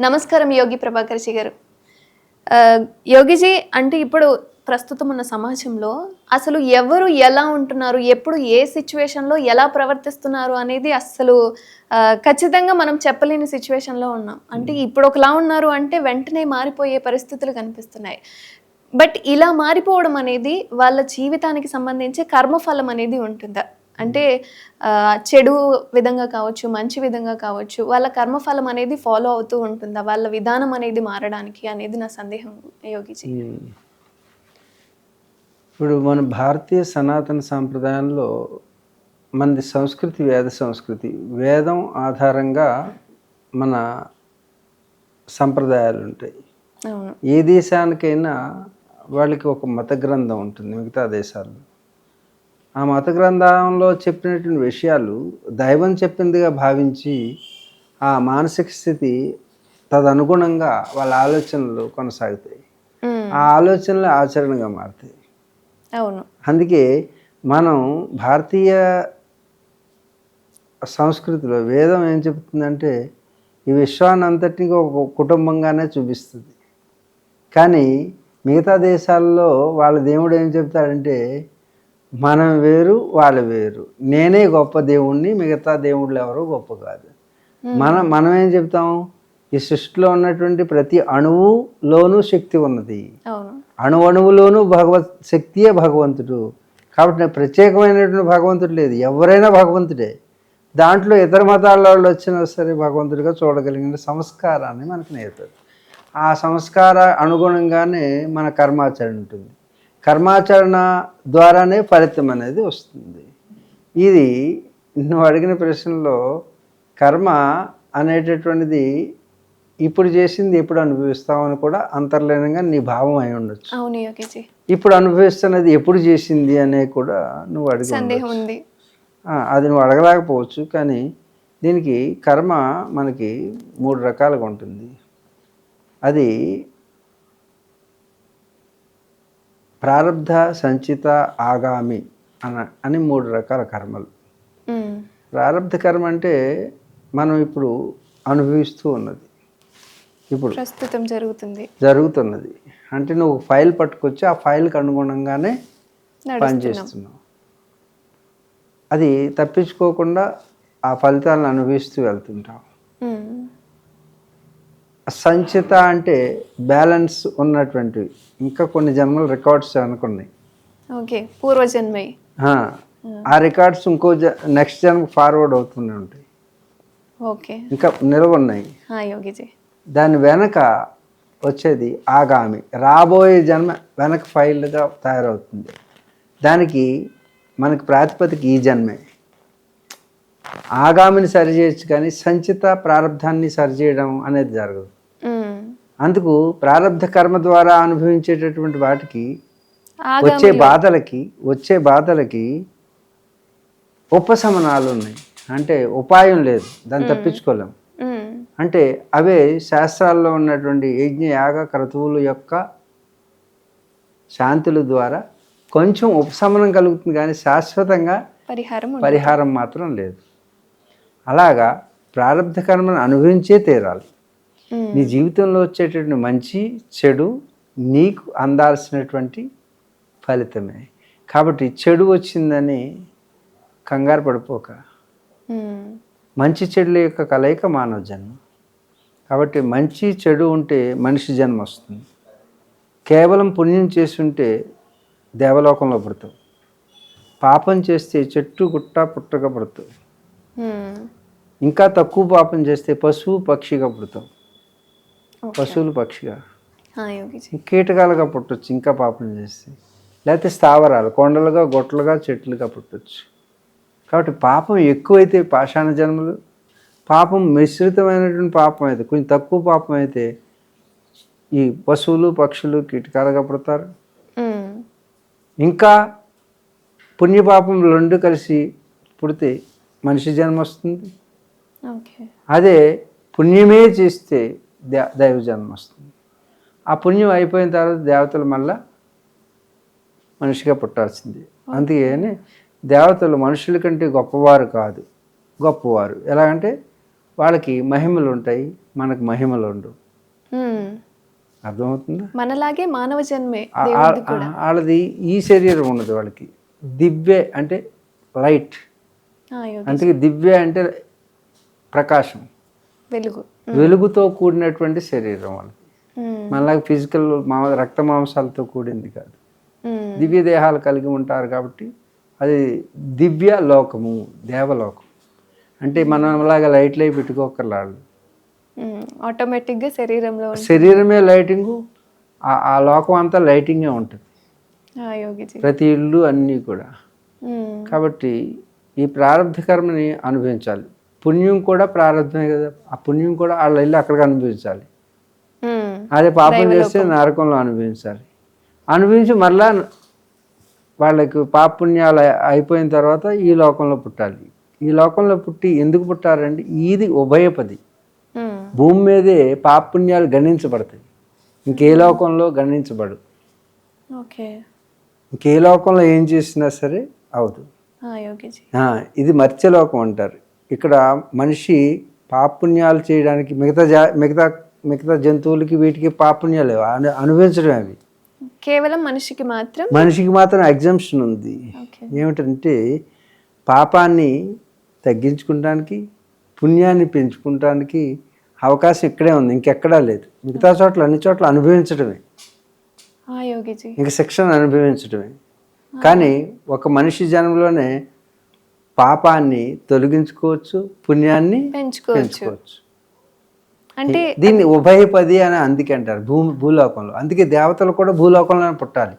నమస్కారం యోగి ప్రభాకర్జీ గారు. యోగిజీ అంటే ఇప్పుడు ప్రస్తుతం ఉన్న సమాజంలో అసలు ఎవరు ఎలా ఉంటున్నారు ఎప్పుడు ఏ సిచ్యువేషన్లో ఎలా ప్రవర్తిస్తున్నారు అనేది అసలు ఖచ్చితంగా మనం చెప్పలేని సిచ్యువేషన్లో ఉన్నాం. అంటే ఇప్పుడు ఒకలా ఉన్నారు అంటే వెంటనే మారిపోయే పరిస్థితులు కనిపిస్తున్నాయి. బట్ ఇలా మారిపోవడం అనేది వాళ్ళ జీవితానికి సంబంధించి కర్మఫలం అనేది ఉంటుందా. అంటే చెడు విధంగా కావచ్చు మంచి విధంగా కావచ్చు వాళ్ళ కర్మఫలం అనేది ఫాలో అవుతూ ఉంటుందా? వాళ్ళ విధానం అనేది మారడానికి అనేది నా సందేహం యోగిజీ. ఇప్పుడు మన భారతీయ సనాతన సాంప్రదాయంలో మనది సంస్కృతి వేద సంస్కృతి వేదం ఆధారంగా మన సంప్రదాయాలు ఉంటాయి. ఏ దేశానికైనా వాళ్ళకి ఒక మత గ్రంథం ఉంటుంది మిగతా దేశాల్లో. ఆ మత గ్రంథంలో చెప్పినటువంటి విషయాలు దైవం చెప్పిందిగా భావించి ఆ మానసిక స్థితి తదనుగుణంగా వాళ్ళ ఆలోచనలు కొనసాగుతాయి. ఆ ఆలోచనలు ఆచరణగా మారుతాయి. అవును. అందుకే మనం భారతీయ సంస్కృతిలో వేదం ఏం చెప్తుందంటే ఈ విశ్వాన్ని అంతటినీ ఒక కుటుంబంగానే చూపిస్తుంది. కానీ మిగతా దేశాల్లో వాళ్ళ దేవుడు ఏం చెప్తాడంటే మనం వేరు వాళ్ళు వేరు. నేనే గొప్ప దేవుణ్ణి మిగతా దేవుళ్ళు ఎవరు గొప్ప కాదు. మనం మనం ఏం చెప్తాం? ఈ సృష్టిలో ఉన్నటువంటి ప్రతి అణువులోనూ శక్తి ఉన్నది. అణు అణువులోనూ భగవత్ శక్తియే భగవంతుడు. కాబట్టి ప్రత్యేకమైనటువంటి భగవంతుడు లేదు. ఎవరైనా భగవంతుడే. దాంట్లో ఇతర మతాల వాళ్ళు వచ్చినా సరే భగవంతుడిగా చూడగలిగిన సంస్కారాన్ని మనకు నేర్పదు. ఆ సంస్కార అనుగుణంగానే మన కర్మాచరణ ఉంటుంది. కర్మాచరణ ద్వారానే ఫలితం అనేది వస్తుంది. ఇది నువ్వు అడిగిన ప్రశ్నలో కర్మ అనేటటువంటిది ఇప్పుడు చేసింది ఎప్పుడు అనుభవిస్తామని కూడా అంతర్లీనంగా నీ భావం అయి ఉండొచ్చు. ఇప్పుడు అనుభవిస్తున్నది ఎప్పుడు చేసింది అనే కూడా నువ్వు అడిగి అది నువ్వు అడగలేకపోవచ్చు కానీ దీనికి కర్మ మనకి మూడు రకాలుగా ఉంటుంది. అది ప్రారంధ సంచిత ఆగామి అన అని మూడు రకాల కర్మలు. ప్రారంధ కర్మ అంటే మనం ఇప్పుడు అనుభవిస్తూ ఉన్నది. ఇప్పుడు ప్రస్తుతం జరుగుతుంది. జరుగుతున్నది. అంటే నువ్వు ఫైల్ పట్టుకొచ్చి ఆ ఫైల్కి అనుగుణంగానే పనిచేస్తున్నావు అది తప్పించుకోకుండా ఆ ఫలితాలను అనుభవిస్తూ వెళ్తుంటావు. సంచిత అంటే బ్యాలెన్స్ ఉన్నటువంటివి ఇంకా కొన్ని జన్మల రికార్డ్స్ అనుకున్నాయి. ఓకే పూర్వజన్మై. ఆ, ఆ రికార్డ్స్ ఇంకో జ నెక్స్ట్ జన్మ ఫార్వర్డ్ అవుతూనే ఉంటాయి. ఓకే. ఇంకా నిలవ ఉన్నాయి దాని వెనక వచ్చేది ఆగామి. రాబోయే జన్మ వెనక ఫైల్గా తయారవుతుంది. దానికి మనకి ప్రాతిపదిక ఈ జన్మే. ఆగామిని సరిచేయచ్చు కానీ సంచిత ప్రారంధాన్ని సరిచేయడం అనేది జరగదు. అందుకు ప్రారంధ కర్మ ద్వారా అనుభవించేటటువంటి వాటికి వచ్చే బాధలకి వచ్చే బాధలకి ఉపశమనాలు ఉన్నాయి. అంటే ఉపాయం లేదు. దాన్ని తప్పించుకోలేం. అంటే అవే శాస్త్రాల్లో ఉన్నటువంటి యజ్ఞ యాగ క్రతువుల యొక్క శాంతుల ద్వారా కొంచెం ఉపశమనం కలుగుతుంది కానీ శాశ్వతంగా పరిహారం. పరిహారం మాత్రం లేదు. అలాగా ప్రారంభ కర్మను అనుభవించే తీరాలి. నీ జీవితంలో వచ్చేటటువంటి మంచి చెడు నీకు అందాల్సినటువంటి ఫలితమే. కాబట్టి చెడు వచ్చిందని కంగారు పడిపోక. ఉమ్, మంచి చెడుల యొక్క కలయిక మానవ జన్మ. కాబట్టి మంచి చెడు ఉంటే మనిషి జన్మ వస్తుంది. కేవలం పుణ్యం చేసి ఉంటే దేవలోకంలో పుడతావు. పాపం చేస్తే చెట్టు గుట్ట పుట్టగా పుడతావు. ఉమ్, ఇంకా తక్కువ పాపం చేస్తే పశువు పక్షిగా పుడతావు. ఓకే. పశువులు పక్షిగా. కీటకాలుగా పుట్టొచ్చు ఇంకా పాపం చేస్తే. లేకపోతే స్థావరాలు కొండలుగా గొట్టలుగా చెట్లుగా పుట్టొచ్చు. కాబట్టి పాపం ఎక్కువైతే పాషాణ జన్మలు పాపం మిశ్రితమైనటువంటి పాపం అయితే కొంచెం తక్కువ పాపం అయితే ఈ పశువులు పక్షులు కీటకాలుగా పుడతారు. ఇంకా పుణ్యపాపం రెండు కలిసి పుడితే మనిషి జన్మ వస్తుంది. అదే పుణ్యమే చేస్తే దే దైవ జన్మ వస్తుంది. ఆ పుణ్యం అయిపోయిన తర్వాత దేవతలు మళ్ళా మనిషిగా పుట్టాల్సింది. అందుకని దేవతలు మనుషుల కంటే గొప్పవారు కాదు. గొప్పవారు. ఎలాగంటే వాళ్ళకి మహిమలు ఉంటాయి మనకు మహిమలు ఉండవు. అర్థమవుతుందా? మనలాగే మానవ జన్మే వాళ్ళది ఈ శరీరం ఉండదు వాళ్ళకి. దివ్య అంటే లైట్. అందుకే దివ్య అంటే ప్రకాశం. వెలుగు. వెలుగుతో కూడినటువంటి శరీరం మ్మ్. మనలాగా ఫిజికల్ మా రక్త మాంసాలతో కూడింది కాదు. దివ్య దేహాలు కలిగి ఉంటారు కాబట్టి అది దివ్య లోకము దేవలోకం. అంటే మనం అలాగా లైట్లు మ్మ్. ఆటోమేటిక్గా శరీరంలో శరీరమే లైటింగు ఆ- లోకం అంతా లైటింగే ఉంటుంది. ప్రతి ఇల్లు అన్నీ కూడా. కాబట్టి ఈ ప్రారంభ కర్మని అనుభవించాలి. పుణ్యం కూడా ప్రారంభమే కదా. ఆ పుణ్యం కూడా వాళ్ళ ఇల్లు అక్కడికి అనుభవించాలి. అదే పాపం చేస్తే నరకంలో అనుభవించాలి. అనుభవించి మరలా వాళ్ళకి పాపుణ్యాలు అయి- అయిపోయిన తర్వాత ఈ లోకంలో పుట్టాలి. ఈ లోకంలో పుట్టి ఎందుకు పుట్టారండి? ఇది ఉభయపది. భూమి మీదే పాపుణ్యాలు గణించబడతాయి. ఇంకే లోకంలో గణించబడు ఓకే. ఇంకే లోకంలో ఏం చేసినా సరే అవదు. ఇది మత్స్యలోకం అంటారు. ఇక్కడ మనిషి పాపుణ్యాలు చేయడానికి మిగతా జా మిగతా మిగతా జంతువులకి వీటికి పాపుణ్యాలు లేవు. అను అనుభవించడం అవి. కేవలం మనిషికి మాత్రం? మనిషికి మాత్రం ఎగ్జామ్షన్ ఉంది. ఏమిటంటే పాపాన్ని తగ్గించుకుంటానికి పుణ్యాన్ని పెంచుకుంటానికి అవకాశం ఇక్కడే ఉంది ఇంకెక్కడా లేదు. మిగతా చోట్ల అన్ని చోట్ల అనుభవించడమే ఇంక శిక్షణ అనుభవించడమే కానీ ఒక మనిషి జన్మలోనే పాపాన్ని తొలగించుకోవచ్చు పుణ్యాన్ని పెంచుకోవచ్చు. అంటే దీన్ని ఉభయపది అని అందుకే అంటారు భూమి భూలోకంలో. అందుకే దేవతలు కూడా భూలోకంలోనే పుట్టాలి.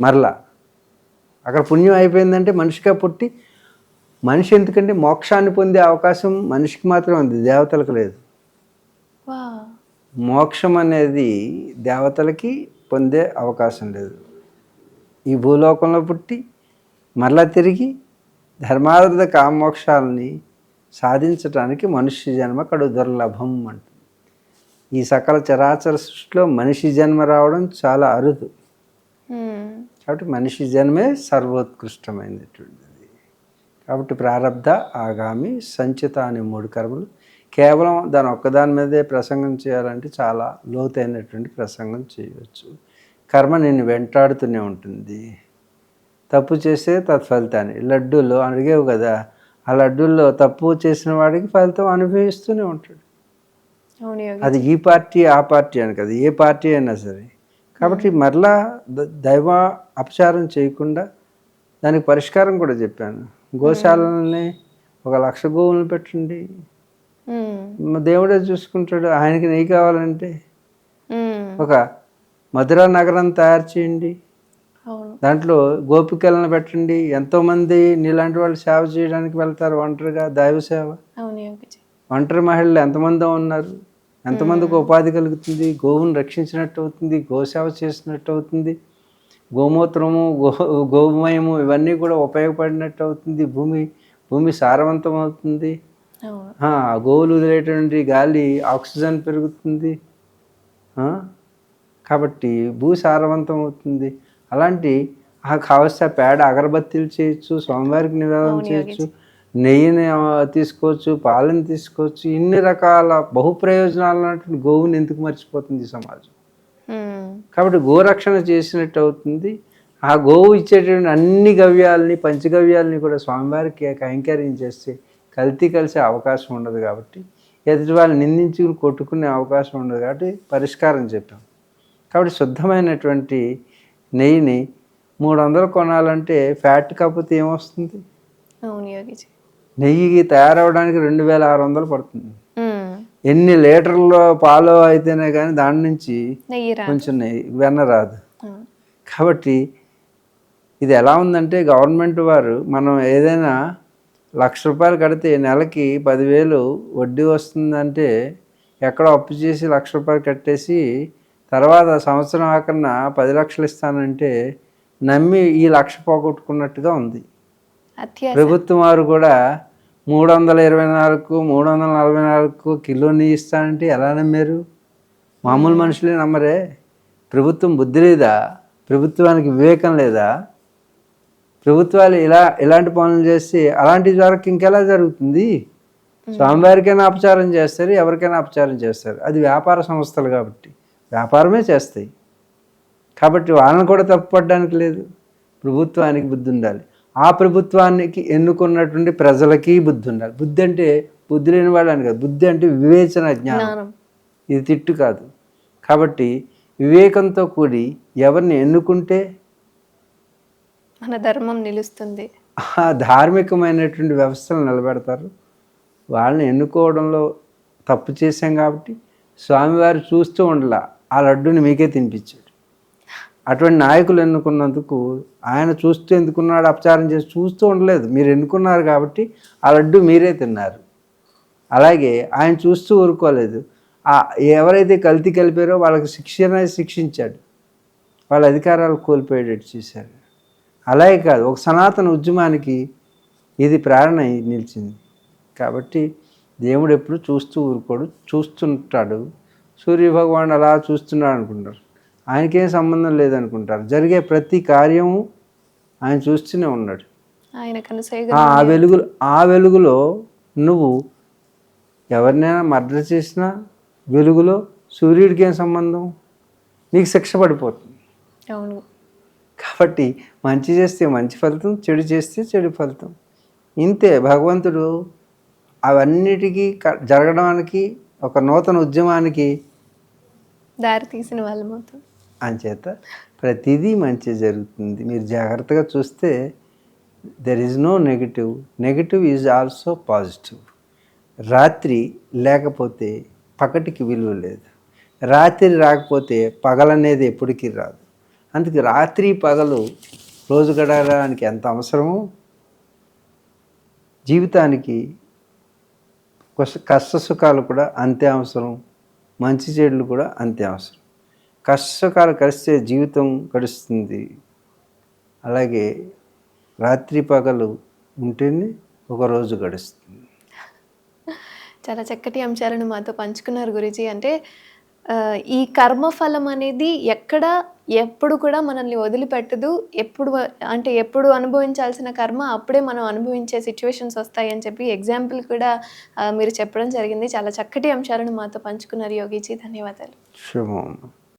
మరలా. అక్కడ పుణ్యం అయిపోయిందంటే మనిషిగా పుట్టి మనిషి ఎందుకంటే మోక్షాన్ని పొందే అవకాశం మనిషికి మాత్రం ఉంది దేవతలకు లేదు. మోక్షం అనేది దేవతలకి పొందే అవకాశం లేదు. ఈ భూలోకంలో పుట్టి మరలా తిరిగి ధర్మార్థ కామోక్షాలని సాధించటానికి మనుష్య జన్మ కడు దుర్లభం అంటుంది. ఈ సకల చరాచర సృష్టిలో మనిషి జన్మ రావడం చాలా అరుదు. కాబట్టి మనిషి జన్మే సర్వోత్కృష్టమైనటువంటిది కాబట్టి ప్రారంధ ఆగామి సంచిత అనే మూడు కర్మలు కేవలం దాని ఒక్కదాని మీదే ప్రసంగం చేయాలంటే చాలా లోతైనటువంటి ప్రసంగం చేయవచ్చు. కర్మ నేను వెంటాడుతూనే ఉంటుంది. తప్పు చేస్తే తత్ఫలితాన్ని. లడ్డూలో అడిగేవు కదా ఆ లడ్డూల్లో తప్పు చేసిన వాడికి ఫలితం అనుభవిస్తూనే ఉంటాడు. అది ఈ పార్టీ ఆ పార్టీ అని కదా ఏ పార్టీ అయినా సరే. కాబట్టి మరలా దైవ అపచారం చేయకుండా దానికి పరిష్కారం కూడా చెప్పాను. గోశాలని ఒక లక్ష గోవులను పెట్టండి. దేవుడే చూసుకుంటాడు ఆయనకి నెయ్యి కావాలంటే. ఒక మధురా నగరం తయారు చేయండి. దాంట్లో గోపికలను పెట్టండి. ఎంతోమంది నీలాంటి వాళ్ళు సేవ చేయడానికి వెళ్తారు ఒంటరిగా దైవ సేవ. ఒంటరి మహిళలు ఎంతమంది ఉన్నారు. ఎంతమందికి ఉపాధి కలుగుతుంది? గోవును రక్షించినట్టు అవుతుంది గోసేవ చేసినట్టు అవుతుంది. గోమూత్రము గో గోమయము ఇవన్నీ కూడా ఉపయోగపడినట్టు అవుతుంది. భూమి భూమి సారవంతం అవుతుంది. గోవులు వదిలేటువంటి గాలి ఆక్సిజన్ పెరుగుతుంది. కాబట్టి భూ సారవంతం అవుతుంది. అలాంటి ఆ కావలసిన పేడ అగరబత్తీలు చేయొచ్చు స్వామివారికి నివేదన చేయొచ్చు నెయ్యిని తీసుకోవచ్చు పాలను తీసుకోవచ్చు ఇన్ని రకాల బహు ప్రయోజనాలు గోవుని ఎందుకు మర్చిపోతుంది సమాజం. కాబట్టి గోరక్షణ చేసినట్టు అవుతుంది. ఆ గోవు ఇచ్చేటువంటి అన్ని గవ్యాలని పంచగవ్యాలని కూడా స్వామివారికి కైంకర్యం చేస్తే కల్తీ కలిసే అవకాశం ఉండదు కాబట్టి ఎదుటి వాళ్ళు నిందించుకుని కొట్టుకునే అవకాశం ఉండదు కాబట్టి పరిష్కారం చెప్పాం. కాబట్టి శుద్ధమైనటువంటి నెయ్యిని మూడు వందలు కొనాలంటే ఫ్యాట్ కాకపోతే ఏమొస్తుంది? నెయ్యి తయారవడానికి రెండు వేల ఆరు వందలు పడుతుంది. ఎన్ని లీటర్ల పాలు అయితేనే కానీ దాని నుంచి కొంచెం నెయ్యి వెన్న రాదు. కాబట్టి ఇది ఎలా ఉందంటే గవర్నమెంట్ వారు మనం ఏదైనా లక్ష రూపాయలు కడితే నెలకి పదివేలు వడ్డీ వస్తుందంటే ఎక్కడో అప్పు చేసి లక్ష రూపాయలు కట్టేసి తర్వాత సంవత్సరం ఆకన్న పది లక్షలు ఇస్తానంటే నమ్మి ఈ లక్ష పోగొట్టుకున్నట్టుగా ఉంది. ప్రభుత్వం వారు కూడా మూడు వందల ఇరవై నాలుగు మూడు వందల నలభై నాలుగు కిలో నెయ్యి ఇస్తానంటే ఎలా నమ్మారు? మామూలు మనుషులే నమ్మరే. ప్రభుత్వం బుద్ధి లేదా? ప్రభుత్వానికి వివేకం లేదా? ప్రభుత్వాలు ఇలా ఇలాంటి పనులు చేస్తే అలాంటి వరకు ఇంకెలా జరుగుతుంది? స్వామివారికైనా అపచారం చేస్తారు ఎవరికైనా అపచారం చేస్తారు. అది వ్యాపార సంస్థలు కాబట్టి. వ్యాపారమే చేస్తాయి. కాబట్టి వాళ్ళని కూడా తప్పుపడడానికి లేదు. ప్రభుత్వానికి బుద్ధి ఉండాలి. ఆ ప్రభుత్వానికి ఎన్నుకున్నటువంటి ప్రజలకి బుద్ధి ఉండాలి. బుద్ధి అంటే బుద్ధి లేని వాళ్ళని కాదు. బుద్ధి అంటే వివేచన జ్ఞానం. జ్ఞానం. ఇది తిట్టు కాదు. కాబట్టి వివేకంతో కూడి ఎవరిని ఎన్నుకుంటే? మన ధర్మం నిలుస్తుంది. ఆ ధార్మికమైనటువంటి వ్యవస్థలు నిలబెడతారు. వాళ్ళని ఎన్నుకోవడంలో తప్పు చేశాం కాబట్టి స్వామివారు చూస్తూ ఉండలా. ఆ లడ్డుని మీకే తినిపించాడు. అటువంటి నాయకులు ఎన్నుకున్నందుకు ఆయన చూస్తూ ఎందుకున్నాడు అపచారం చేసి చూస్తూ ఉండలేదు. మీరు ఎన్నుకున్నారు కాబట్టి ఆ లడ్డు మీరే తిన్నారు. అలాగే ఆయన చూస్తూ ఊరుకోలేదు. ఆ ఎవరైతే కల్తీ కలిపారో వాళ్ళకి శిక్షణ శిక్షించాడు. వాళ్ళ అధికారాలు కోల్పోయేటట్టు చేశారు. అలాగే కాదు ఒక సనాతన ఉద్యమానికి ఇది ప్రేరణ నిలిచింది. కాబట్టి దేవుడు ఎప్పుడు చూస్తూ ఊరుకోడు చూస్తుంటాడు. సూర్య భగవాన్ అలా చూస్తున్నాడు అనుకుంటారు. ఆయనకేం సంబంధం లేదనుకుంటారు. జరిగే ప్రతి కార్యము ఆయన చూస్తూనే ఉన్నాడు. ఆయన ఆ కనుసైగా ఆ వెలుగులో ఆ వెలుగులో నువ్వు ఎవరినైనా మర్డర్ చేసినా వెలుగులో సూర్యుడికి ఏం సంబంధం? నీకు శిక్ష పడిపోతుంది. అవును. కాబట్టి మంచి చేస్తే మంచి ఫలితం చెడు చేస్తే చెడు ఫలితం. ఇంతే భగవంతుడు అవన్నిటికీ జరగడానికి ఒక నూతన ఉద్యమానికి దారి తీసిన వాళ్ళ మొత్తం అంచేత ప్రతిదీ మంచి జరుగుతుంది. మీరు జాగ్రత్తగా చూస్తే there is no negative negative is also positive రాత్రి లేకపోతే పగటికి విలువ లేదు. రాత్రి రాకపోతే పగలనేది ఎప్పటికీ రాదు. అందుకే రాత్రి పగలు రోజు గడవడానికి ఎంత అవసరమో జీవితానికి కష్ట- కష్ట సుఖాలు కూడా అంతే అవసరం. మంచి చెడులు కూడా అంతే అవసరం. కష్టసుఖాలు కలిస్తే జీవితం గడుస్తుంది. అలాగే రాత్రి పగలు ఉంటేనే ఒక రోజు గడుస్తుంది. చాలా చక్కటి అంశాలను మాతో పంచుకున్నారు గురుజీ. అంటే ఈ కర్మఫలం అనేది ఎక్కడ ఎప్పుడు కూడా మనల్ని వదిలిపెట్టదు. ఎప్పుడు అంటే ఎప్పుడు అనుభవించాల్సిన కర్మ అప్పుడే మనం అనుభవించే సిచ్యువేషన్స్ వస్తాయని చెప్పి ఎగ్జాంపుల్ కూడా మీరు చెప్పడం జరిగింది. చాలా చక్కటి అంశాలను మాతో పంచుకున్నారు యోగిజీ. ధన్యవాదాలు. శుభం.